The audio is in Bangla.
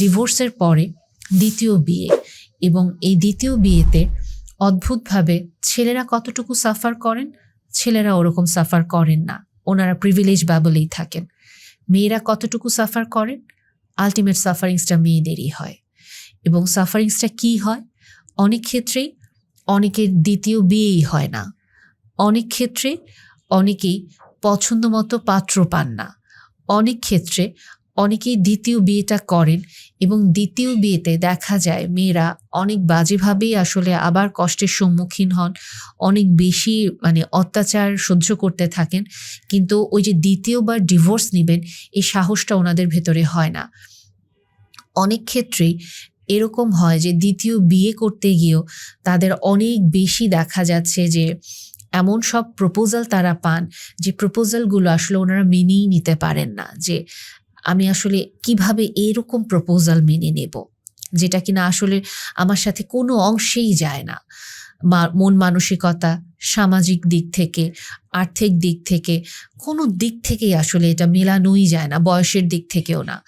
ডিভোর্সের পরে দ্বিতীয় বিয়ে এবং এই দ্বিতীয় বিয়েতে অদ্ভুতভাবে ছেলেরা কতটুকু সাফার করেন? ছেলেরা ওরকম সাফার করেন না। ওনারা প্রিভিলেজ বাবলেই থাকেন। মেয়েরা কতটুকু সাফার করেন? আলটিমেট সাফারিংসটা মেয়েদেরই হয়। এবং সাফারিংসটা কি হয়? অনেক ক্ষেত্রেই অনেকের দ্বিতীয় বিয়েই হয় না। অনেক ক্ষেত্রে অনেকেই পছন্দ মতো পাত্র পান না। অনেক ক্ষেত্রে অনেকেই দ্বিতীয় বিয়েটা করেন এবং দ্বিতীয় বিয়েতে দেখা যায় মেয়েরা অনেক বাজেভাবেই আসলে আবার কষ্টের সম্মুখীন হন, অনেক বেশি মানে অত্যাচার সহ্য করতে থাকেন, কিন্তু ওই যে দ্বিতীয়বার ডিভোর্স নেবেন, এই সাহসটা ওনাদের ভেতরে হয় না। অনেক ক্ষেত্রেই এরকম হয় যে দ্বিতীয় বিয়ে করতে গিয়েও তাদের অনেক বেশি দেখা যাচ্ছে যে এমন সব প্রপোজাল তারা পান যে প্রপোজালগুলো আসলে ওনারা মেনেই নিতে পারেন না, যে আমি আসলে কীভাবে এরকম প্রপোজাল মেনে নেব? যেটা কিনা আসলে আমার সাথে কোনো অংশেই যায় না। মন মানসিকতা, সামাজিক দিক থেকে, আর্থিক দিক থেকে, কোনো দিক থেকেই আসলে এটা মেলানোই যায় না, বয়সের দিক থেকেও না।